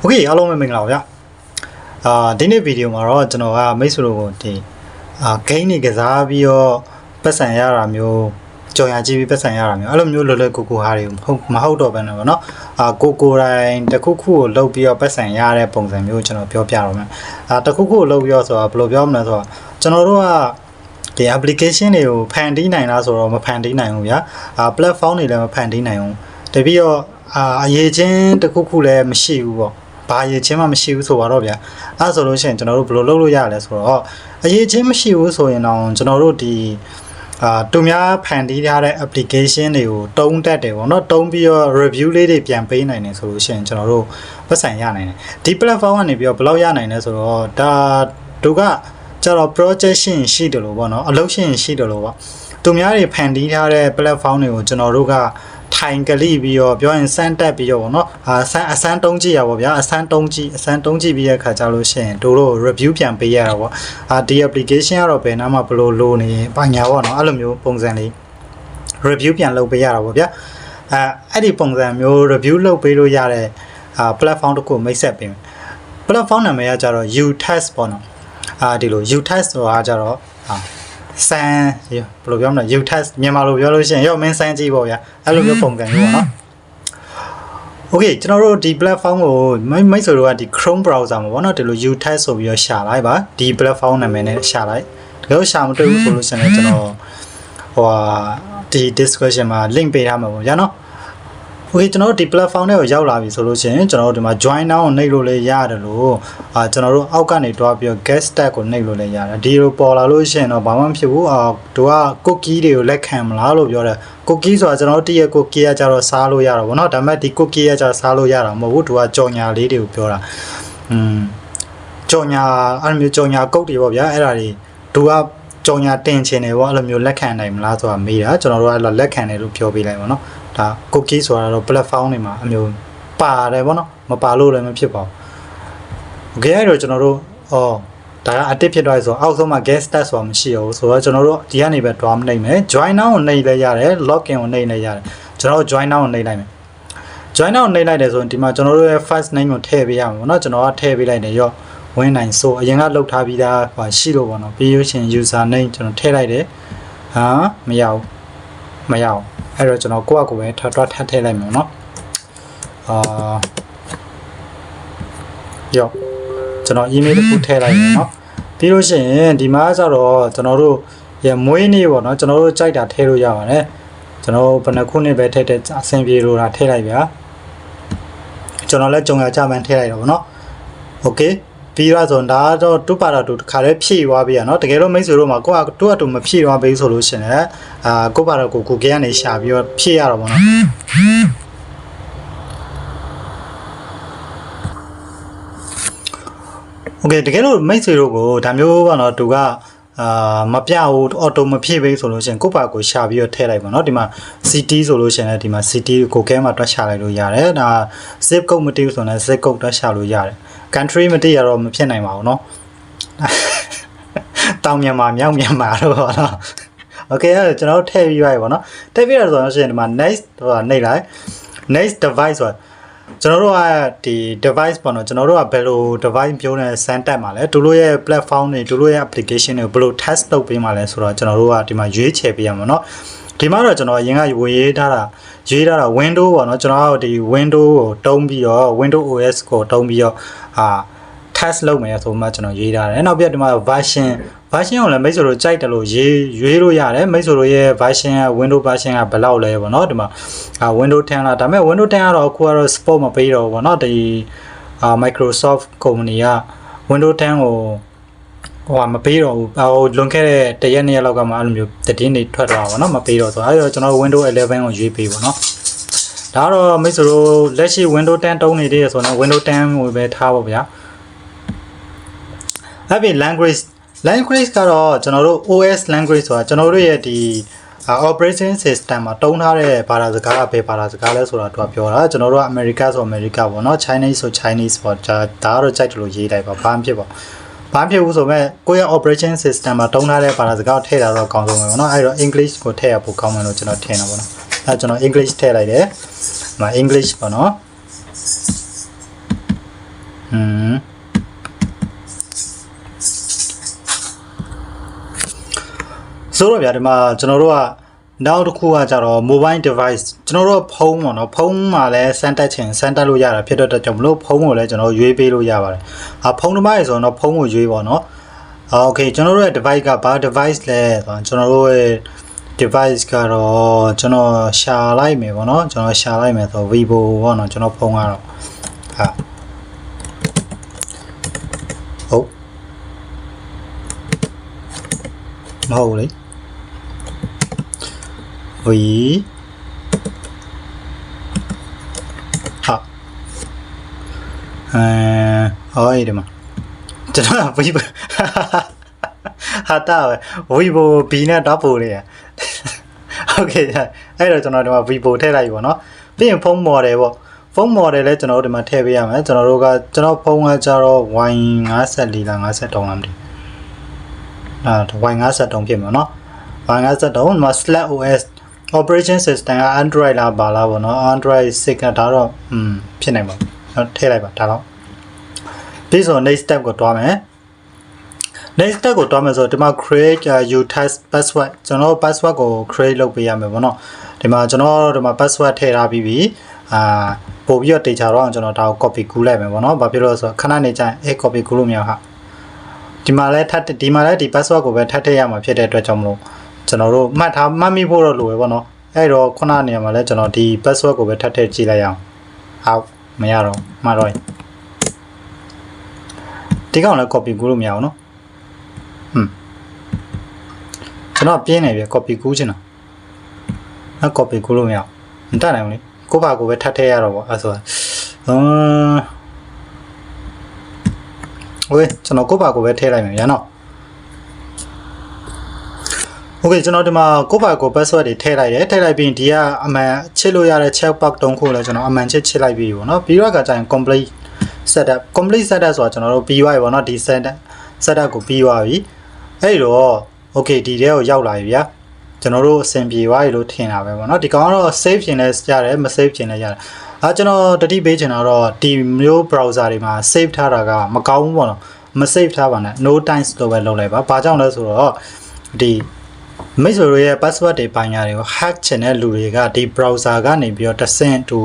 โอเคအားလုံးပဲမင်္ဂလာပါဗျာအာဒီနေ့ဗီဒီယိုမှာတော့ကျွန်တော်ကမိတ်ဆွေတို့ကိုဒီအာဂိမ်းတွေကစားပြီးတော့ပတ်စံရတာမျိုးကြော်ရကြည့်ပြီးပတ်စံရတာမျိုးအဲ့လိုမျိုးလွယ်လွယ်ကူကူဟာတွေမဟုတ်မဟုတ်တော့ဘဲနဲ့ပေါ့နော်အာကိုကိုတိုင်းတစ်ခုခုကိုလုတ်ပြီးတော့ပတ်စံရတဲ့ပုံစံမျိုးကိုကျွန်တော်ပြောပြတော့မယ်အာတစ်ခုခုကိုလုတ်ပြီးတော့ဆိုတော့ဘယ်လိုပြောမလဲဆိုတော့ကျွန်တော်တို့ကဒီ application တွေကိုဖန်တီးနိုင်လားဆိုတော့မဖန်တီးနိုင်ဘူးဗျာအာ platform တွေလည်းမဖန်တီးနိုင်ဘူးတပြီးတော့အာအရေးချင်းတစ်ခုခုလည်းမရှိဘူးပေါ့ ဘာအရေးချင်းမှမရှိဘူးဆိုတော့ဗျာအဲ့ဆိုလို့ရှိရင်ကျွန်တော်တို့ဘယ်လိုလုပ်လို့ရလဲဆိုတော့အရေးချင်းမရှိဘူးဆိုရင်တော့ကျွန်တော်တို့ဒီအာသူများဖန်တီးထားတဲ့ application တွေကိုတုံးတက်တယ်ပေါ့နော်တုံးပြီးတော့ review လေးတွေပြန်ပေးနိုင်တယ်ဆိုလို့ရှိရင်ကျွန်တော်တို့ပတ်စံရနိုင်တယ်ဒီ platform ကနေပြီးတော့ဘယ်လောက်ရနိုင်လဲဆိုတော့ဒါသူကကျတော့ project ရှိရင်ရှိတယ်လို့ပေါ့နော်အလုပ်ရှိရင်ရှိတယ်လို့ပေါ့သူများတွေဖန်တီးထားတဲ့ platform တွေကိုကျွန်တော်တို့က ထိုင်ကလေးပြီးတော့ပြောရင်စမ်းတက်ပြီးတော့ဗောနော်အာဆန်းအစမ်းတုံးကြည့်ရပါဗျာအစမ်းတုံးကြည့်အစမ်းတုံးကြည့်ပြီးတဲ့ခါကျလို့ရှိရင်တို့တို့ review ပြန်ပေးရတာဗောအာဒီ application ကတော့ဘယ်နားမှာဘယ်လိုလိုနေဘာညာဗောနော်အဲ့လိုမျိုးပုံစံလေး review ပြန်လုပ်ပေးရတာဗောဗျာအဲအဲ့ဒီပုံစံမျိုး review လုပ်ပေးလို့ရတဲ့အာ platform တစ်ခုမိတ်ဆက်ပေးမယ် platform နာမည်ကကြတော့ utest ပေါ့နော်အာဒီလို utest ဆိုတာကြတော့အာ စမ်းဘယ်လိုပြောမလဲ utest မြန်မာလိုပြောလို့ရှိရင်ရော့မင်းစမ်းကြည့်ပေါ့ဗျာအဲ့လိုမျိုးပုံစံမျိုးပေါ့နော် Okay ကျွန်တော်တို့ဒီ platform ကိုမိတ်မိတ်ဆွေတို့ကဒီ Chrome browser မှာပေါ့နော်ဒီလို utest ဆိုပြီးတော့ရှာလိုက်ပါဒီ platform နာမည်နဲ့ရှာလိုက်တကယ်လို့ရှာမတွေ့ဘူးဆိုလို့ရှိရင်လည်းကျွန်တော်ဟိုဟာဒီ description မှာ link ပေးထားမှာပေါ့ဗျာနော် Okay ကျွန်တော်တို့ဒီ platform တွေကိုရောက်လာပြီဆိုလို့ရှိရင်ကျွန်တော်တို့ဒီမှာ join now ကိုနှိပ်လို့လည်းရတယ်လို့အာကျွန်တော်တို့အောက်ကနေတွားပြီးတော့ guest tag ကိုနှိပ်လို့လည်းရတယ်ဒီလိုပေါ်လာလို့ရှိရင်တော့ဘာမှမဖြစ်ဘူးအာတို့က cookie တွေကိုလက်ခံမလားလို့ပြောတယ် cookie ဆိုတာကျွန်တော်တို့တည့်ရ cookie ကကြတော့စားလို့ရတာပေါ့နော်ဒါပေမဲ့ဒီ cookie ကကြတော့စားလို့ရတာမဟုတ်ဘူးတို့ကကြော်ညာလေးတွေကိုပြောတာอืมကြော်ညာအဲ့လိုမျိုးကြော်ညာကုတ်တွေပေါ့ဗျာအဲ့ဒါတွေတို့ကကြော်ညာတင်ချင်တယ်ပေါ့အဲ့လိုမျိုးလက်ခံနိုင်မလားဆိုတာမေးတာကျွန်တော်တို့ကအဲ့လိုလက်ခံတယ်လို့ပြောပေးလိုက်ပါတော့ ဒါ cookie ဆိုတာတော့ platform တွေမှာအမျိုးပါတယ်ပေါ့နော်မပါလို့လည်းမဖြစ်ပါဘူး။ okay အဲ့တော့ကျွန်တော်တို့အော်ဒါကအတစ်ဖြစ်သွားပြီဆိုတော့အောက်ဆုံးမှာ guest stat ဆိုတာမရှိဘူးဆိုတော့ကျွန်တော်တို့ဒီကနေပဲ draw မနှိပ်မယ် join now ကိုနှိပ်လဲရတယ် login ကိုနှိပ်လဲရတယ်ကျွန်တော်တို့ join now ကိုနှိပ်လိုက်မယ် join now ကိုနှိပ်လိုက်တယ်ဆိုရင်ဒီမှာကျွန်တော်တို့ရဲ့ first name ကိုထည့်ပေးရမှာပေါ့နော်ကျွန်တော်ကထည့်ပေးလိုက်တယ်ရော့ဝင်နိုင်ဆိုအရင်ကလောက်ထားပြီးသားဟိုရှိလို့ပေါ့နော်ပြီးရရှင် user name ကျွန်တော်ထည့်လိုက်တယ်ဟာမရဘူးမရဘူး အဲ့တော့ကျွန်တော်ကိုယ့်အကိုပဲထပ်တော့ထပ်ထည့်လိုက်မယ်နော်အာရောကျွန်တော် email တစ်ခုထည့်လိုက်မယ်နော်ပြီးလို့ရှိရင်ဒီမှာကျတော့ကျွန်တော်တို့ရမွေးနေ့ပေါ့နော်ကျွန်တော်တို့ကြိုက်တာထည့်လို့ရပါတယ်ကျွန်တော်ဘယ်နှခုနှစ်ပဲထည့်တဲ့အဆင်ပြေလို့တာထည့်လိုက်ဗျာကျွန်တော်လည်းကြုံရကြမှန်းထည့်လိုက်တော့ဗောနော်โอเค ပြီးတော့ဆိုဒါတော့တူပါတော့တူတစ်ခါလေးဖြည့်သွားပြီရနော်တကယ်လို့မိတ်ဆွေတို့မှာကိုကတူအတူမဖြည့်သွားပေးဆိုလို့ရှင်လည်းအာကိုပါတော့ကိုကိုကေကနေရှာပြီးတော့ဖြည့်ရတော့ဗောနော်โอเคတကယ်လို့မိတ်ဆွေတို့ကိုဒါမျိုးပေါ့နော်သူကအာမပြဘူးအော်တိုမဖြည့်ပေးဆိုလို့ရှိရင်ကိုပါကိုရှာပြီးတော့ထည့်လိုက်ပါเนาะဒီမှာ CT ဆိုလို့ရှိရင်လည်းဒီမှာ CT ကိုကဲမှာတွက်ရှာလိုက်လို့ရတယ်ဒါ zip code မတည်ဘူးဆိုရင်လည်း zip code တွက်ရှာလို့ရတယ် country မတည်ရတော့မဖြစ်နိုင်ပါဘူးเนาะတောင်မြန်မာမြောက်မြန်မာတော့ပေါ့နော် Okay အဲ့တော့ကျွန်တော်တို့ထည့်ပြီးပါပြီပေါ့နော်ထည့်ပြီးရဆိုတော့ရှိရင်ဒီမှာ next ဟိုနှိပ်လိုက် next device ဆိုတာကျွန်တော်တို့ကဒီ device ပေါ့နော်ကျွန်တော်တို့ကဘယ်လို device ပြောနေစမ်းတက်မှာလဲသူတို့ရဲ့ platform တွေသူတို့ရဲ့ application တွေကိုဘယ်လို test လုပ်ပေးမှာလဲဆိုတော့ကျွန်တော်တို့ကဒီမှာရွေးချယ်ပေးရမှာเนาะဒီမှာတော့ကျွန်တော်အရင်ကဝေရေးထားတာ ရွေးထားတာ window ပေါ့နော်ကျွန်တော်ကဒီ window ကိုတုံးပြီးတော့ window OS ကိုတုံးပြီးတော့အာ test လုပ်မယ်ဆိုမှကျွန်တော်ရေးထားတယ်နောက်ပြဒီမှာ version version ကိုလည်းမိတ်ဆွေတို့ကြိုက်တယ်လို့ရေးရွေးလို့ရတယ်မိတ်ဆွေတို့ရဲ့ version က window version ကဘယ်လောက်လဲပေါ့နော်ဒီမှာအာ window 10လားဒါပေမဲ့ window 10ကတော့အခုကတော့ support မပေးတော့ဘူးပေါ့နော်ဒီအာ Microsoft company က window 10ကို ဟိုကမပေးတော့ဘူးဟိုလွန်ခဲ့တဲ့တရက်နှစ်ရက်လောက်ကမှအဲ့လိုမျိုးသတင်းတွေထွက်သွားတာပေါ့နော်မပေးတော့ဆိုအဲ့တော့ကျွန်တော် window 11ကိုရွေးပေးပေါ့နော်ဒါကတော့မိတ်ဆွေတို့လက်ရှိ window 10တုံးနေသေးရဆိုတော့ window 10ကိုပဲထားပါဗျာအဲ့ပြင် language language ကတော့ကျွန်တော်တို့ OS language ဆိုတာကျွန်တော်တို့ရဲ့ဒီအာ operation system မှာတုံးထားတဲ့ဘာသာစကားကဘယ်ဘာသာစကားလဲဆိုတာသူကပြောတာကျွန်တော်တို့က America ဆို America ပေါ့နော် Chinese ဆို Chinese ပေါ့ဒါဒါကတော့ကြိုက်တယ်လို့ရေးလိုက်ပါဘာမှဖြစ်ပါဘာ မှဖြစ်ဘူးဆိုမဲ့ကိုယ့်ရဲ့ operation system မှာတုံးထားတဲ့ဘာသာစကားကိုထည့်တာတော့အကောင်းဆုံးပဲပေါ့နော်အဲ့တော့ English ကိုထည့်ရဖို့ကောင်းမယ်လို့ကျွန်တော်ထင်တာပေါ့နော်အဲ့ကျွန်တော် English ထည့်လိုက်တယ်ဒီမှာ English ပေါ့နော်อืมဆိုတော့ဗျာဒီမှာကျွန်တော်တို့က နောက်တစ်ခုကကြတော့ mobile device ကျွန်တော်တို့ကဖုန်းပေါ့နော်ဖုန်းမှာလည်းစမ်းတက်ချင်စမ်းတက်လို့ရတာဖြစ်တဲ့အတွက်ကြောင့်မလို့ဖုန်းကိုလည်းကျွန်တော်ရွေးပေးလို့ရပါတယ်။အာဖုန်းတစ်ပိုင်းဆိုတော့ဖုန်းကိုရွေးပါတော့။အာ okay ကျွန်တော်တို့ရဲ့ device ကဘာ device လဲဆိုတော့ကျွန်တော်တို့ရဲ့ device ကတော့ကျွန်တော်ရှာလိုက်မယ်ပေါ့နော်ကျွန်တော်ရှာလိုက်မယ်ဆိုတော့ Vivo ပေါ့နော်ကျွန်တော်ဖုန်းကတော့ဟာဟုတ်မဟုတ်လေ ဝီဟာအဲဟောဒီမှာကျွန်တော် Vivo ဟာတာပဲ Vivo B နဲ့တော့ပို့လေရဟုတ်ကဲ့အဲ့တော့ကျွန်တော်ဒီမှာ Vivo ထည့်လိုက်ပြီပေါ့နော်ပြီးရင်ဖုန်း model ပေါ့ဖုန်း model လည်းကျွန်တော်တို့ဒီမှာထည့်ပေးရမယ်ကျွန်တော်တို့ကကျွန်တော်ဖုန်းကကြတော့ Y54 လား53လားမသိဘူးအာ Y53 ဖြစ်မှာနော် Y53 ဒီမှာ Slack OS operation system က Android လားပါလားပေါ့နော် Android 6ကဒါတော့อืมဖြစ်နိုင်ပါဘူးထည့်လိုက်ပါဒါတော့ပြီးဆို next step ကိုတွားမယ် next step ကိုတွားမယ်ဆိုတော့ဒီမှာ create uh, you test password ကျွန်တော် password ကို create လုပ်ပေးရမယ်ပေါ့နော်ဒီမှာကျွန်တော်ဒီမှာ password ထည့်ထားပြီးပြီအာပို့ပြီးတော့တေချာတော့ကျွန်တော်ဒါကို copy ကူးလိုက်မယ်ပေါ့နော်ဘာဖြစ်လို့လဲဆိုတော့ခဏနေကျရင်အဲ copy ကူးလို့မရဟာဒီမှာလဲထပ်ဒီမှာလဲဒီ password ကိုပဲထပ်ထည့်ရမှာဖြစ်တဲ့အတွက်ကြောင့်မလို့ ကျွန်တော်တို့မှတ်ထားမှတ်မိဖို့တော့လိုပဲပေါ့နော်အဲ့တော့ခုနနေရာမှာလဲကျွန်တော်ဒီ password ကိုပဲထပ်ထည့်ကြည့်လိုက်အောင်ဟာမရတော့မှာတော့ဒီကောင်လည်း copy ကူးလို့မရအောင်နော်ဟွန်းကျွန်တော်ပြင်းနေပြီ copy ကူးချင်တာအဲ့ copy ကူးလို့မရအောင်မတတ်နိုင်ဘူးလေကိုပါကိုပဲထပ်ထည့်ရတော့ပေါ့အဲ့ဆိုဟွန်းဝေးကျွန်တော်ကိုပါကိုပဲထည့်လိုက်မယ်ရနော် โอเคကျွန်တော်ဒီမှာကိုယ့်ဘာကို password တွေထည့်လိုက်တယ်ထည့်လိုက်ပြီးဒီကအမှန်ချစ်လို့ရတဲ့ check box တုံးခုလည်းကျွန်တော်အမှန်ချစ်ချစ်လိုက်ပြီးပေါ့နော်ပြီးတော့ကကြာရင် complete setup complete setup ဆိုတာကျွန်တော်တို့ပြီးသွားပြီပေါ့နော်ဒီ setup setup ကိုပြီးသွားပြီအဲ့တော့ okay ဒီထဲကိုရောက်လာပြီဗျာကျွန်တော်တို့အဆင်ပြေသွားပြီလို့ထင်တာပဲပေါ့နော်ဒီကောင်ကတော့ save ပြင်လဲရတယ်မ save ပြင်လဲရတယ်အာကျွန်တော်တတိပေးချင်တာတော့ဒီမျိုး browser တွေမှာ save ထားတာကမကောင်းဘူးပေါ့နော်မ save ထားပါနဲ့ no times လို့ပဲလုပ်လိုက်ပါဘာကြောင့်လဲဆိုတော့ဒီ မိတ်ဆွေတို့ရဲ့ password တွေပိုင်းညာတွေကို hack ချင်တဲ့လူတွေကဒီ browser ကနေပြီးတော့တဆင့်တူ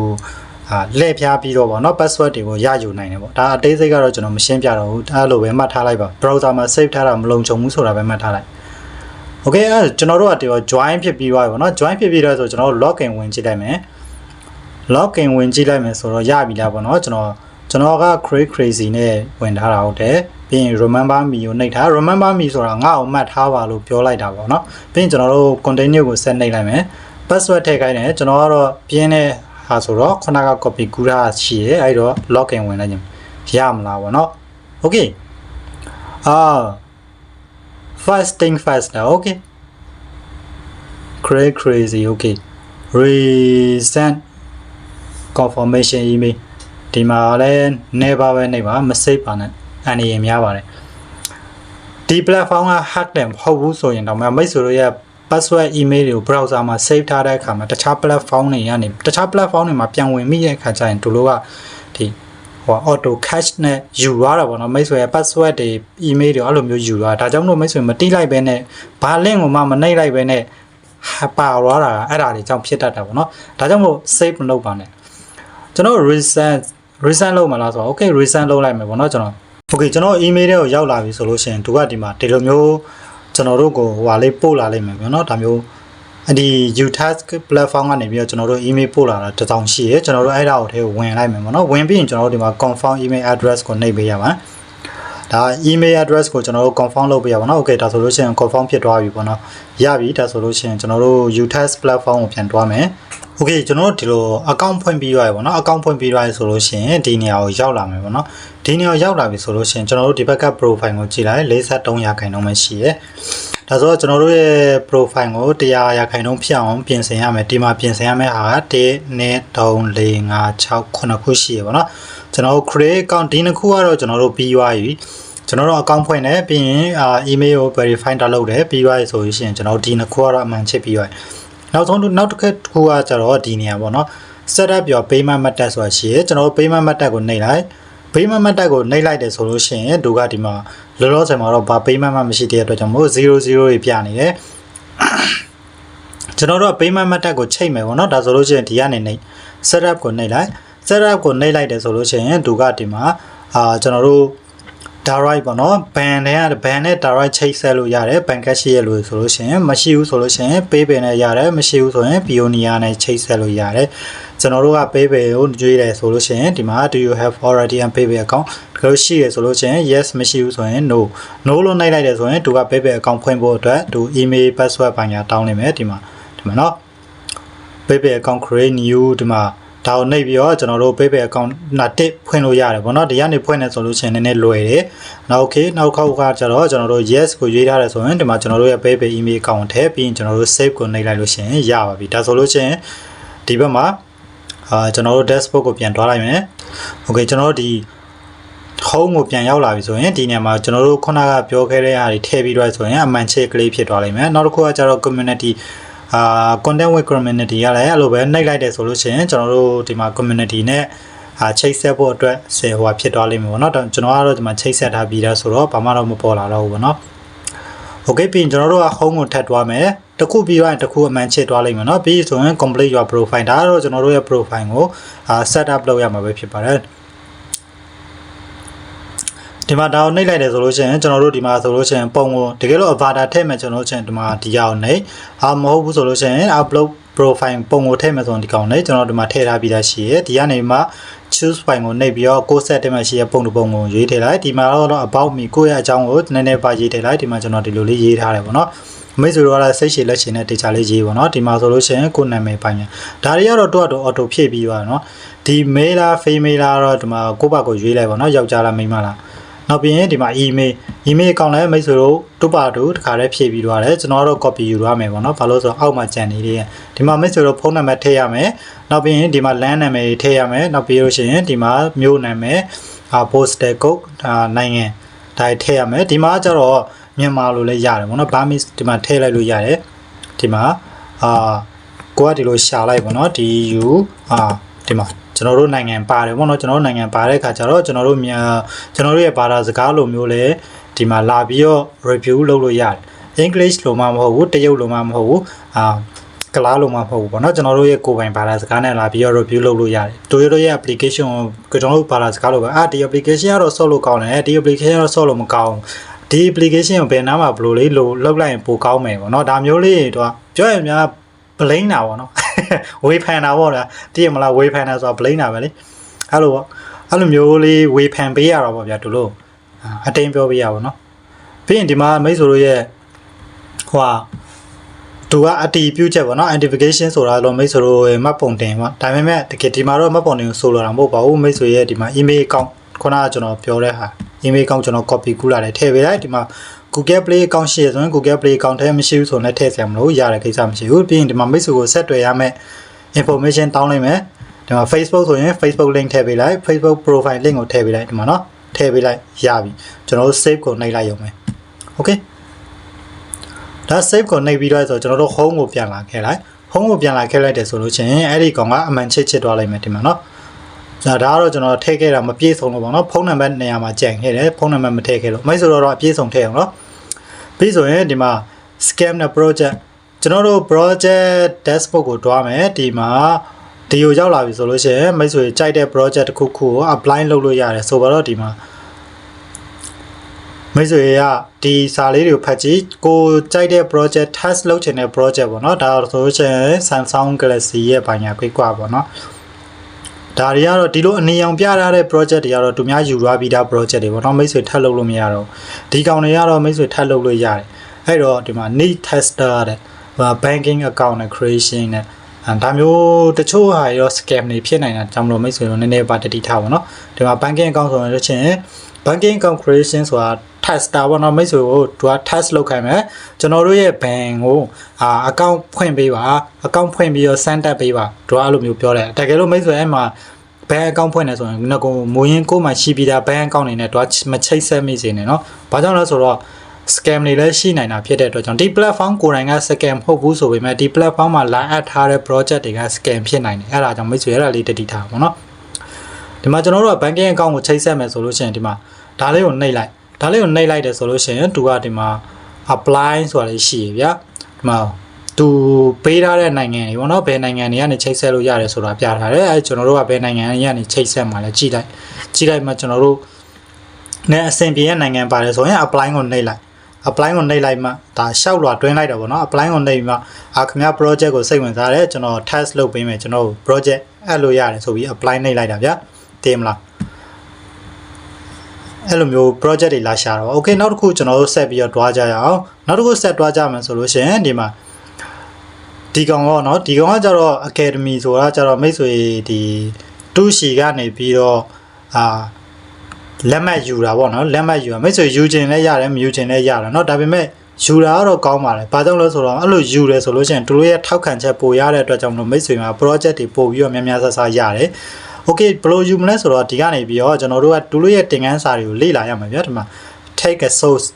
အာလှည့်ဖျားပြီးတော့ဗောနော် password တွေကိုရယူနိုင်တယ်ဗောဒါအသေးစိတ်ကတော့ကျွန်တော်မရှင်းပြတော့ဘူးအဲ့လိုပဲမှတ်ထားလိုက်ပါ browser မှာ save ထားတာမလုံခြုံဘူးဆိုတာပဲမှတ်ထားလိုက် Okay အဲကျွန်တော်တို့ကဒီ join ဖြစ်ပြီးသွားပြီဗောနော် join ဖြစ်ပြီးတော့ဆိုကျွန်တော်တို့ login ဝင်ကြည့်လိုက်မယ် login ဝင်ကြည့်လိုက်မယ်ဆိုတော့ရပြီလားဗောနော်ကျွန်တော်ကျွန်တော်က create crazy နဲ့ဝင်ထားတာဟုတ်တယ် ပြီးရင် remember me ကိုနှိပ်ထား remember me ဆိုတာငါ့အောင်မှတ်ထားပါလို့ပြောလိုက်တာဗောနော်ပြီးရင်ကျွန်တော်တို့ continue ကို set နှိပ်လိုက်မယ် password ထည့်ခိုင်းတယ်ကျွန်တော်ကတော့ပြင်းတဲ့ဟာဆိုတော့ခုနက copy ကူးထားရှိရဲအဲ့တော့ login ဝင်လိုက်ရင်ရမလားဗောနော် okay အာ fasting fast now okay create crazy okay resend confirmation email ဒီမှာလည်း never ပဲနေပါမစိတ်ပါနဲ့ အနေရများပါတယ်ဒီ platform က hack တယ်မဟုတ်ဘူးဆိုရင်တော့မိတ်ဆွေတို့ရဲ့ password email တွေကို browser မှာ save ထားတဲ့အခါမှာတခြား platform တွေကနေတခြား platform တွေမှာပြန်ဝင်မိတဲ့အခါကျရင်တို့လို့ကဒီဟို auto cache နဲ့ယူရတာပေါ့နော်မိတ်ဆွေရဲ့ password တွေ email တွေအဲ့လိုမျိုးယူရတာဒါကြောင့်မလို့မိတ်ဆွေမတိလိုက်ပဲနဲ့ဘာ link ကိုမှမနှိပ်လိုက်ပဲနဲ့ပါရတာအဲ့ဒါတွေကြောင့်ဖြစ်တတ်တာပေါ့နော်ဒါကြောင့်မို့ save မလုပ်ပါနဲ့ကျွန်တော် resend resend လုပ်မလားဆိုတော့ okay resend လုပ်လိုက်မယ်ပေါ့နော်ကျွန်တော် okay ကျွန်တော် email တွေကိုရောက်လာပြီဆိုလို့ရှိရင်သူကဒီမှာဒီလိုမျိုးကျွန်တော်တို့ကိုဟိုဟာလေးပို့လာလိမ့်မယ်ပေါ့နော်ဒါမျိုးအဒီ Utask platform ကနေပြီးတော့ကျွန်တော်တို့ email ပို့လာတာတစ်တောင်ရှိရယ်ကျွန်တော်တို့အဲ့ဒါကိုထဲကိုဝင်လိုက်မယ်ပေါ့နော်ဝင်ပြီးရင်ကျွန်တော်တို့ဒီမှာ confirm email address ကိုနှိပ်ပေးရမှာ ဒါ email address ကိုကျွန်တော်တို့ confirm လုပ်ပေးရပါတော့ okay ဒါဆိုလို့ရှိရင် confirm ဖြစ်သွားပြီပေါ့နော်ရပြီဒါဆိုလို့ရှိရင်ကျွန်တော်တို့ Utask platform ကိုပြန်တွားမယ် okay ကျွန်တော်တို့ဒီလို account ဖွင့်ပြီးသွားပြီပေါ့နော် account ဖွင့်ပြီးသွားပြီဆိုလို့ရှိရင်ဒီနေရာကိုရောက်လာမယ်ပေါ့နော်ဒီနေရာရောက်လာပြီဆိုလို့ရှိရင်ကျွန်တော်တို့ဒီဘက်က profile ကိုကြည့်လိုက်53ရာခိုင်နှုန်းပဲရှိရဲဒါဆိုတော့ကျွန်တော်တို့ရဲ့ profile ကို100ရာခိုင်နှုန်းဖြစ်အောင်ပြင်ဆင်ရမယ်ဒီမှာပြင်ဆင်ရမယ့်ဟာက1 2 3 4 5 6 9ခုရှိရပါတော့ ကျွန်တော်တို့ create account ဒီနှစ်ခုကတော့ကျွန်တော်တို့ပြီးသွားပြီကျွန်တော်တို့ account ဖွင့်တယ်ပြီးရင်အာ email ကို verify တာလုပ်တယ်ပြီးသွားပြီဆိုရင်ကျွန်တော်တို့ဒီနှစ်ခုကတော့အမှန်ချစ်ပြီးသွားပြီနောက်ဆုံးနောက်တစ်ခါတစ်ခုကကျတော့ဒီနေရာပေါ့နော် setup ပြော payment method ဆိုတာရှိရကျွန်တော်တို့ payment method ကိုနှိပ်လိုက်ဘေးမမတ်တက်ကိုနှိပ်လိုက်တယ်ဆိုလို့ရှိရင်သူကဒီမှာလောလောဆယ်မှာတော့ဘာဘေးမမတ်မရှိတဲ့အတွက်ကြောင့်မို့00တွေပြနေတယ်ကျွန်တော်တို့ကဘေးမမတ်တက်ကိုချိန်မယ်ပေါ့နော်ဒါဆိုလို့ရှိရင်ဒီကနေနှိပ် setup ကိုနှိပ်လိုက် setup ကိုနှိပ်လိုက်တယ်ဆိုလို့ရှိရင်သူကဒီမှာအာကျွန်တော်တို့ direct ပေါ့နော် ban နဲ့ ban နဲ့ direct ချိတ်ဆက်လို့ရတယ် ban cache ရလို့ဆိုလို့ရှိရင်မရှိဘူးဆိုလို့ရှိရင် pay pay နဲ့ရတယ်မရှိဘူးဆိုရင် pioneer နဲ့ချိတ်ဆက်လို့ရတယ်ကျွန်တော်တို့က pay pay ကိုကြွေးတယ်ဆိုလို့ရှိရင်ဒီမှာ do you have already an pay pay account တကယ်ရှိရဆိုလို့ရှိရင် yes မရှိဘူးဆိုရင် no no လို့နှိပ်လိုက်တယ်ဆိုရင်သူက pay pay account ဖွင့်ဖို့အတွက်သူ email password ပိုင်းညာတောင်းနေမယ်ဒီမှာဒီမှာနော် pay pay account create new ဒီမှာ ဒါကိုနှိပ်ပြီးတော့ကျွန်တော်တို့ PayPal account နာတစ်ဖွင့်လို့ရတယ်ပေါ့နော်ဒီကနေဖွင့်နေဆိုလို့ရှိရင်နည်းနည်းလွယ်တယ်နောက် okay နောက်ခေါက်ကကျတော့ကျွန်တော်တို့ yes ကိုရွေးထားတယ်ဆိုရင်ဒီမှာကျွန်တော်တို့ရဲ့ PayPal email account ထည့်ပြီးရင်ကျွန်တော်တို့ save ကိုနှိပ်လိုက်လို့ရှိရင်ရပါပြီဒါဆိုလို့ရှိရင်ဒီဘက်မှာအာကျွန်တော်တို့ desktop ကိုပြန်တွားလိုက်မယ် okay ကျွန်တော်တို့ဒီ home ကိုပြန်ရောက်လာပြီဆိုရင်ဒီနေရာမှာကျွန်တော်တို့ခုနကပြောခဲ့တဲ့အားတွေထည့်ပြီးတော့ဆိုရင်အမှန်ချစ်ကလေးဖြစ်သွားလိမ့်မယ်နောက်တစ်ခုကကျတော့ community အာ content with community ကလည်းအဲ့လိုပဲနှိပ်လိုက်တယ်ဆိုလို့ရှိရင်ကျွန်တော်တို့ဒီမှာ community နဲ့အာချိတ်ဆက်ဖို့အတွက်ဆယ်ဟိုဟာဖြစ်သွားလိမ့်မယ်ပေါ့နော်ကျွန်တော်ကတော့ဒီမှာချိတ်ဆက်ထားပြီးသားဆိုတော့ဘာမှတော့မပေါ်လာတော့ဘူးပေါ့နော် okay ပြီးရင်ကျွန်တော်တို့က home ကိုထပ်သွားမယ်တစ်ခုပြီးတော့တစ်ခုအမှန်ချစ်သွားလိမ့်မယ်เนาะပြီးဆိုရင် complete your profile ဒါကတော့ကျွန်တော်တို့ရဲ့ profile ကိုအာ set up လုပ်ရမှာပဲဖြစ်ပါတယ် ဒီမှာဒါကိုနှိပ်လိုက်တယ်ဆိုလို့ရှိရင်ကျွန်တော်တို့ဒီမှာဆိုလို့ရှိရင်ပုံကိုတကယ်လို့ avatar ထည့်မယ်ကျွန်တော်တို့ချင်းဒီမှာဒီအောင်နှိပ်အာမဟုတ်ဘူးဆိုလို့ရှိရင် upload profile ပုံကိုထည့်မယ်ဆိုရင်ဒီကောင်နှိပ်ကျွန်တော်ဒီမှာထည့်ထားပြီးသားရှိရယ်ဒီကနေမှ choose file ကိုနှိပ်ပြီးတော့ကို set တက်မှရှိရပုံတစ်ပုံကိုရွေးထည့်လိုက်ဒီမှာတော့ about me ကိုယ့်ရဲ့အကြောင်းကိုနည်းနည်းပါရေးထည့်လိုက်ဒီမှာကျွန်တော်ဒီလိုလေးရေးထားတယ်ပေါ့နော်မိတ်ဆွေတို့ကလည်းစိတ်ရှည်လက်ရှည်နဲ့ data လေးရေးပါတော့ဒီမှာဆိုလို့ရှိရင်ကိုနာမည်ပိုင်းညာဒါတွေကတော့တော့တော့ auto ဖြည့်ပြီးသွားနော်ဒီ mail လား female လားတော့ဒီမှာကိုယ့်ဘာကိုရွေးလိုက်ပါနော်ယောက်ျားလားမိန်းမလား နောက်ပြီးရင်ဒီမှာ email email အကောင့်လည်းမိတ်ဆွေတို့တူပါတူတခါတည်းဖြည့်ပြီးသွားတယ်ကျွန်တော်တို့ copy ယူရမယ်ပေါ့နော်ဘာလို့ဆိုတော့အောက်မှာကြံနေသေးတယ်ဒီမှာမိတ်ဆွေတို့ဖုန်းနံပါတ်ထည့်ရမယ်နောက်ပြီးရင်ဒီမှာ LAN နာမည်ထည့်ရမယ်နောက်ပြီးလို့ရှိရင်ဒီမှာမြို့နာမည်အာ postal code ဒါနိုင်ငံဒါထည့်ရမယ်ဒီမှာကျတော့မြန်မာလိုလည်းရတယ်ပေါ့နော်ဘာမစ်ဒီမှာထည့်လိုက်လို့ရတယ်ဒီမှာအာကိုကဒီလိုရှာလိုက်ပေါ့နော်ဒီ u အာဒီမှာ ကျွန်တော်တို့နိုင်ငံပါတယ်ပေါ့နော်ကျွန်တော်တို့နိုင်ငံပါတဲ့ခါကျတော့ကျွန်တော်တို့မြန်ကျွန်တော်တို့ရဲ့ဘာသာစကားလိုမျိုးလဲဒီမှာလာပြီးတော့ review လုပ်လို့ရတယ် English လိုမှမဟုတ်ဘူးတရုတ်လိုမှမဟုတ်ဘူးအာကလားလိုမှမဟုတ်ဘူးပေါ့နော်ကျွန်တော်တို့ရဲ့ကိုယ်ပိုင်ဘာသာစကားနဲ့လာပြီးတော့ review လုပ်လို့ရတယ်တို့တို့ရဲ့ application ကိုကျွန်တော်တို့ဘာသာစကားလိုပဲအာဒီ application ကတော့ဆော့လို့ကောင်းတယ်ဒီ application ကတော့ဆော့လို့မကောင်းဒီ application ကိုဘယ်နားမှာဘယ်လိုလေးလိုလောက်လိုက်ရင်ပိုကောင်းမယ်ပေါ့နော်ဒါမျိုးလေးတော့ပြောရရင်များ blame တာပေါ့နော် ဝေဖန်တာပေါ့ဗျာတည်ရမလားဝေဖန်တာဆိုတာ blame တာပဲလေအဲ့လိုပေါ့အဲ့လိုမျိုးလေးဝေဖန်ပေးရတော့ပေါ့ဗျာတို့လို့အတင်းပြောပေးရပါတော့ပြီးရင်ဒီမှာမိတ်ဆွေတို့ရဲ့ဟိုဟာသူကအတီးပြုတ်ချက်ပေါ့နော် identification ဆိုတာတော့မိတ်ဆွေတို့ရဲ့မှတ်ပုံတင်ပေါ့ဒါပေမဲ့တကယ်ဒီမှာတော့မှတ်ပုံတင်ကိုဆိုလိုတာမဟုတ်ပါဘူးမိတ်ဆွေရဲ့ဒီမှာ email account ခုနကကျွန်တော်ပြောတဲ့ဟာ email account ကျွန်တော် copy ကူးလာတယ်ထည့်ပေးလိုက်ဒီမှာ Google Play account ရှိရဆိုရင် Google Play account ထဲမရှိဘူးဆိုရင်လည်းထည့်ဆရာမလို့ရတဲ့ကိစ္စမရှိဘူးပြီးရင်ဒီမှာမိတ်ဆွေကိုဆက်တွေ့ရမယ့် information တောင်းလိုက်မယ်ဒီမှာ Facebook ဆိုရင် Facebook link ထည့်ပေးလိုက် Facebook profile link ကိုထည့်ပေးလိုက်ဒီမှာเนาะထည့်ပေးလိုက်ရပြီကျွန်တော်တို့ save ကိုနှိပ်လိုက်ရုံပဲ okay ဒါ save ကိုနှိပ်ပြီးတော့ဆိုကျွန်တော်တို့ home ကိုပြန်လာခဲ့လိုက် home ကိုပြန်လာခဲ့လိုက်တယ်ဆိုလို့ချင်းအဲ့ဒီကောင်ကအမှန်ချစ်ချစ်သွားလိုက်မယ်ဒီမှာเนาะ ကျွန်တော်ဒါကတော့ကျွန်တော်ထည့်ခဲ့တာမပြည့်စုံလို့ပေါ့နော်ဖုန်းနံပါတ်နေရာမှာကြံခဲ့တယ်ဖုန်းနံပါတ်မထည့်ခဲ့လို့မိတ်ဆိုတော့တော့အပြည့်စုံထည့်အောင်နော်ပြီးဆိုရင်ဒီမှာ scam နဲ့ project ကျွန်တော်တို့ project dashboard ကိုတွားမယ်ဒီမှာဒီကိုရောက်လာပြီဆိုလို့ရှိရင်မိတ်ဆွေကြိုက်တဲ့ project တစ်ခုခုကို apply လုပ်လို့ရတယ်ဆိုတော့ဒီမှာမိတ်ဆွေကဒီစာလေးတွေကိုဖတ်ကြည့်ကိုကြိုက်တဲ့ project test လုပ်ချင်တဲ့ project ပေါ့နော်ဒါဆိုလို့ရှိရင် Samsung Galaxy ရဲ့ဘာညာခွေးကွာပေါ့နော် ဒါတွေကတော့ဒီလိုအနေအောင်ပြထားတဲ့ project တွေကတော့သူများယူရပြီးသား project တွေပေါ့နော်မိတ်ဆွေထပ်လုပ်လို့မရတော့ဒီကောင်တွေကတော့မိတ်ဆွေထပ်လုပ်လို့ရတယ်အဲ့တော့ဒီမှာ need tester တဲ့ banking account နဲ့ creation နဲ့ဒါမျိုးတချို့ဟာရော scam တွေဖြစ်နိုင်တာကြောင့်မလို့မိတ်ဆွေတို့နည်းနည်းပါတတိထားပါတော့ဒီမှာ banking account ဆိုရင်လို့ချင်း banking account creation ဆိုတာ tester ပေါ့နော်မိတ်ဆွေကိုသူက test လုပ်ခိုင်းမယ်ကျွန်တော်တို့ရဲ့ bank ကိုအာ account ဖွင့်ပေးပါ account ဖွင့်ပြီးတော့ send တက်ပေးပါသူကအဲ့လိုမျိုးပြောတယ်တကယ်လို့မိတ်ဆွေအဲ့မှာ bank account ဖွင့်နေဆိုရင်ငါကမူရင်းကိုမှရှိပြီးသား bank account နေနဲ့တော့မချိတ်ဆက်မိစေနဲ့เนาะဘာကြောင့်လဲဆိုတော့ scam တွေလည်းရှိနိုင်တာဖြစ်တဲ့အတွက်ကြောင့်ဒီ platform ကိုယ်တိုင်က scam မဟုတ်ဘူးဆိုပေမဲ့ဒီ platform မှာလာအပ်ထားတဲ့ project တွေက scam ဖြစ်နိုင်တယ်အဲ့ဒါကြောင့်မိတ်ဆွေအဲ့ဒါလေးတတိထားပါเนาะ ဒီမှာကျွန်တော်တို့က banking account ကိုချိတ်ဆက်မယ်ဆိုလို့ရှိရင်ဒီမှာဒါလေးကိုနှိပ်လိုက် ဒါလေးကိုနှိပ်လိုက်တယ်ဆိုလို့ရှိရင်သူကဒီမှာ apply ဆိုတာလေးရှိရဗျာဒီမှာသူပေးထားတဲ့နိုင်ငံတွေပေါ့နော်ဘယ်နိုင်ငံတွေကနေချိတ်ဆက်လို့ရတယ်ဆိုတာပြထားတယ်အဲကျွန်တော်တို့ကဘယ်နိုင်ငံတွေကနေချိတ်ဆက်မှာလဲကြည့်လိုက်ကြည့်လိုက်မှကျွန်တော်တို့နဲ့အဆင်ပြေတဲ့နိုင်ငံပါတယ်ဆိုရင် apply ကိုနှိပ်လိုက် apply ကိုနှိပ်လိုက်မှဒါရှောက်လွှာတွင်းလိုက်တာပေါ့နော် apply ကိုနှိပ်ပြီးမှအာခင်ဗျာ project ကိုစိတ်ဝင်စားတယ်ကျွန်တော် test လုပ်ပေးမယ်ကျွန်တော် project အဲ့လိုရတယ်ဆိုပြီး apply နှိပ်လိုက်တာဗျာတင်မလား အဲ့လိုမျိုး project တွေလာရှာတော့ okay နောက်တစ်ခုကျွန်တော်တို့ဆက်ပြီးတော့တွားကြရအောင်နောက်တစ်ခုဆက်တွားကြမယ်ဆိုလို့ရှိရင်ဒီမှာဒီကောင်တော့เนาะဒီကောင်ကကြတော့ academy ဆိုတာကြတော့မိတ်ဆွေဒီတူးရှီကနေပြီးတော့အာလက်မှတ်ယူတာပေါ့နော်လက်မှတ်ယူတာမိတ်ဆွေယူခြင်းလည်းရတယ်မယူခြင်းလည်းရတယ်เนาะဒါပေမဲ့ယူတာကတော့ကောင်းပါလေဘာကြောင့်လဲဆိုတော့အဲ့လိုယူတယ်ဆိုလို့ရှိရင်သူတို့ရဲ့ထောက်ခံချက်ပိုရတဲ့အတွက်ကြောင့်မလို့မိတ်ဆွေမှာ project တွေပို့ပြီးတော့များများဆဆရတယ်။ Okay ဘယ်လိုယူမလဲဆိုတော့ဒီကနေပြီးတော့ကျွန်တော်တို့ကသူတို့ရဲ့တင်ကန်းစာတွေကိုလေ့လာရမှာဗျာဒီမှာ take a source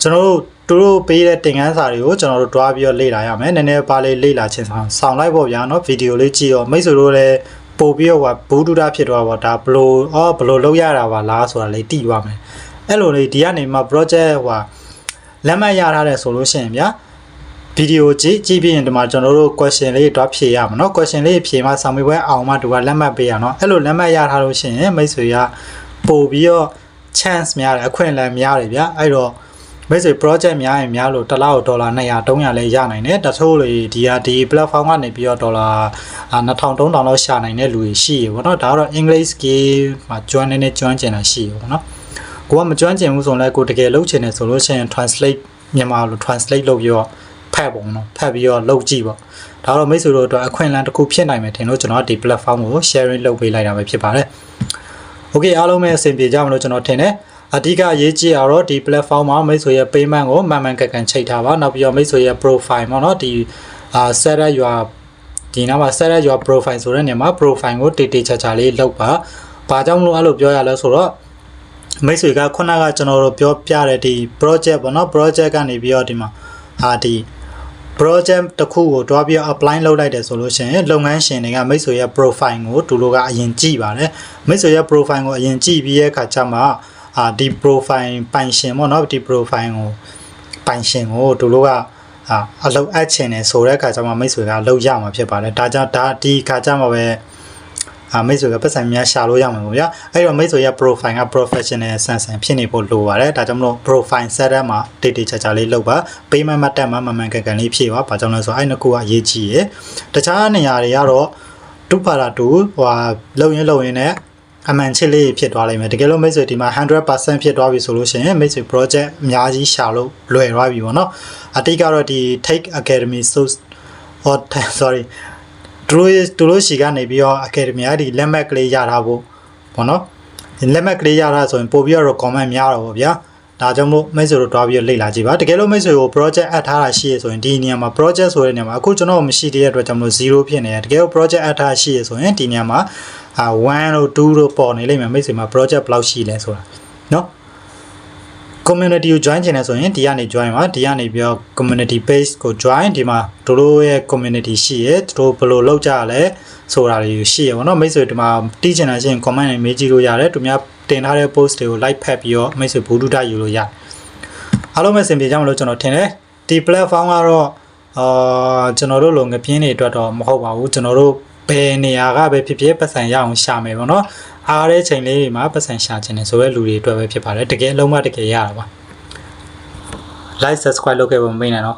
ကျွန်တော်တို့သူတို့ပေးတဲ့တင်ကန်းစာတွေကိုကျွန်တော်တို့တွားပြီးတော့လေ့လာရမယ်နည်းနည်းပါလေးလေ့လာခြင်းဆောင်ဆောင်လိုက်ပေါ့ဗျာเนาะဗီဒီယိုလေးကြည့်ရောမိတ်ဆွေတို့လည်းပို့ပြီးတော့ဘူဒူတာဖြစ်သွားပါဒါဘလို့အော်ဘလို့လောက်ရတာပါလားဆိုတာလေးသိသွားမယ်အဲ့လိုလေးဒီကနေမှ project ဟိုလက်မှတ်ရထားတယ်ဆိုလို့ရှိရင်ဗျာ ဗီဒီယိုကြည့်ကြည့်ပြီးရင်ဒီမှာကျွန်တော်တို့ question လေးတွားဖြေရမှာเนาะ question လေးဖြေမှစာမေးပွဲအောင်မှသူကလက်မှတ်ပေးရเนาะအဲ့လိုလက်မှတ်ရထားလို့ရှိရင်မိတ်ဆွေကပို့ပြီးတော့ chance များတယ်အခွင့်အလမ်းများတယ်ဗျာအဲ့တော့မိတ်ဆွေ project များရင်များလို့တစ်လောက်ဒေါ်လာ200 300လဲရနိုင်တယ်တချို့လေဒီဟာဒီ platform ကနေပြီးတော့ဒေါ်လာ2000 3000လောက်ရှာနိုင်တဲ့လူတွေရှိရေပေါ့နော်ဒါကတော့ English skill မှာကျွမ်းနေနေကျွမ်းကျင်တာရှိရေပေါ့နော်ကိုကမကျွမ်းကျင်ဘူးဆိုရင်လည်းကိုတကယ်လုပ်ချင်တယ်ဆိုလို့ရှိရင် translate မြန်မာလို translate လုပ်ပြီးတော့ ဖတ်ပုံနော်ဖတ်ပြီးတော့လုပ်ကြည့်ပေါ့ဒါတော့မိတ်ဆွေတို့အတွက်အခွင့်အလမ်းတစ်ခုဖြစ်နိုင်မယ်ထင်လို့ကျွန်တော်ဒီ platform ကို sharing လုပ်ပေးလိုက်တာပဲဖြစ်ပါတယ် Okay အားလုံးပဲအဆင်ပြေကြမလို့ကျွန်တော်ထင်တယ်အဓိကအရေးကြီးတာတော့ဒီ platform မှာမိတ်ဆွေရဲ့ payment ကိုမှန်မှန်ကန်ကန်ချိန်ထားပါနောက်ပြီးတော့မိတ်ဆွေရဲ့ profile ပေါ့နော်ဒီအာ set up your ဒီနားမှာ set up your profile ဆိုတဲ့နေရာမှာ profile ကိုတေးတေးချာချာလေးလုပ်ပါ။ဘာကြောင့်မလို့အဲ့လိုပြောရလဲဆိုတော့မိတ်ဆွေကခုနကကျွန်တော်တို့ပြောပြတဲ့ဒီ project ပေါ့နော် project ကနေပြီးတော့ဒီမှာဟာဒီ project တစ်ခုကိုတွားပြီး apply လုပ်လိုက်တယ်ဆိုလို့ရှိရင်လုပ်ငန်းရှင်တွေကမိတ်ဆွေရဲ့ profile ကိုသူတို့ကအရင်ကြည့်ပါတယ်မိတ်ဆွေရဲ့ profile ကိုအရင်ကြည့်ပြီးရဲ့အခါကျမှအာဒီ profile ပိုင်ရှင်ပေါ့နော်ဒီ profile ကိုပိုင်ရှင်ကိုသူတို့ကအာအလုပ်အပ်ချင်တယ်ဆိုတဲ့အခါကျမှမိတ်ဆွေကအလုပ်ရမှာဖြစ်ပါတယ်ဒါကြောင့်ဒါဒီအခါကျမှပဲ အာမိတ်ဆွေကပတ်စံများရှာလို့ရမှာပေါ့ဗျာအဲ့တော့မိတ်ဆွေရဲ့ profile က professional ဆန်ဆန်ဖြစ်နေဖို့လိုပါတယ်ဒါကြောင့်မလို့ profile setup မှာတိတိကျကျလေးလုပ်ပါ payment မှတ်တက်မှာမမှန်ကန်ကန်လေးဖြည့်ပါဘာကြောင့်လဲဆိုတော့အဲ့နှစ်ခုကအရေးကြီးရယ်တခြားနေရာတွေကတော့တူပါတာတူဟိုဟာလုံရင်လုံရင်နဲ့အမှန်ချစ်လေးဖြစ်သွားလိမ့်မယ်တကယ်လို့မိတ်ဆွေဒီမှာ100%ဖြစ်သွားပြီဆိုလို့ရှိရင်မိတ်ဆွေ project အများကြီးရှာလို့လွယ်သွားပြီပေါ့နော်အတိတ်ကတော့ဒီ Take Academy source or sorry သူတို့သူတို့ရှီကနေပြီးတော့ academy အဒီလက်မှတ်ကလေးရတာဖို့ပေါ့နော်ဒီလက်မှတ်ကလေးရတာဆိုရင်ပို့ပြီးတော့ comment များတော့ဗောဗျာဒါကြောင့်မို့မိတ်ဆွေတို့တွားပြီးတော့လေ့လာကြည့်ပါတကယ်လို့မိတ်ဆွေကို project အပ်ထားတာရှိရဆိုရင်ဒီနေရာမှာ project ဆိုတဲ့နေရာမှာအခုကျွန်တော်မရှိတဲ့အတွက်ကြောင့်မလို့0ဖြစ်နေတယ်တကယ်လို့ project အပ်ထားရှိရဆိုရင်ဒီနေရာမှာအာ1တို့2တို့ပေါ်နေလိမ့်မယ်မိတ်ဆွေမှာ project ဘယ်လောက်ရှိလဲဆိုတာနော် community ကို join ချင်တယ်ဆိုရင်ဒီကနေ join ပါဒီကနေပြီးတော့ community page ကို join ဒီမှာတို့ရဲ့ community ရှိရဲတို့ဘယ်လိုလုပ်ကြရလဲဆိုတာတွေရှိရပါတော့မိတ်ဆွေဒီမှာတီးချင်တာရှိရင် comment နဲ့မေးကြည့်လို့ရတယ်သူများတင်ထားတဲ့ post တွေကို like ဖတ်ပြီးတော့မိတ်ဆွေဘူဒုဒယူလို့ရတယ်အားလုံးပဲစင်ပြေကြမလို့ကျွန်တော်ထင်တယ်ဒီ platform ကတော့အာကျွန်တော်တို့လိုငပြင်းတွေအတွက်တော့မဟုတ်ပါဘူးကျွန်တော်တို့ဘယ်နေရာကပဲဖြစ်ဖြစ်ပတ်စံရအောင်ရှာမယ်ပေါ့နော် အားတဲ့ချိန်လေးတွေမှာပတ်စံရှာခြင်းနဲ့ဆိုရဲလူတွေအတွက်ပဲဖြစ်ပါတယ်တကယ်အလုံးမတကယ်ရတာပါ like subscribe လုပ်ခဲ့ဖို့မမေ့နဲ့တော့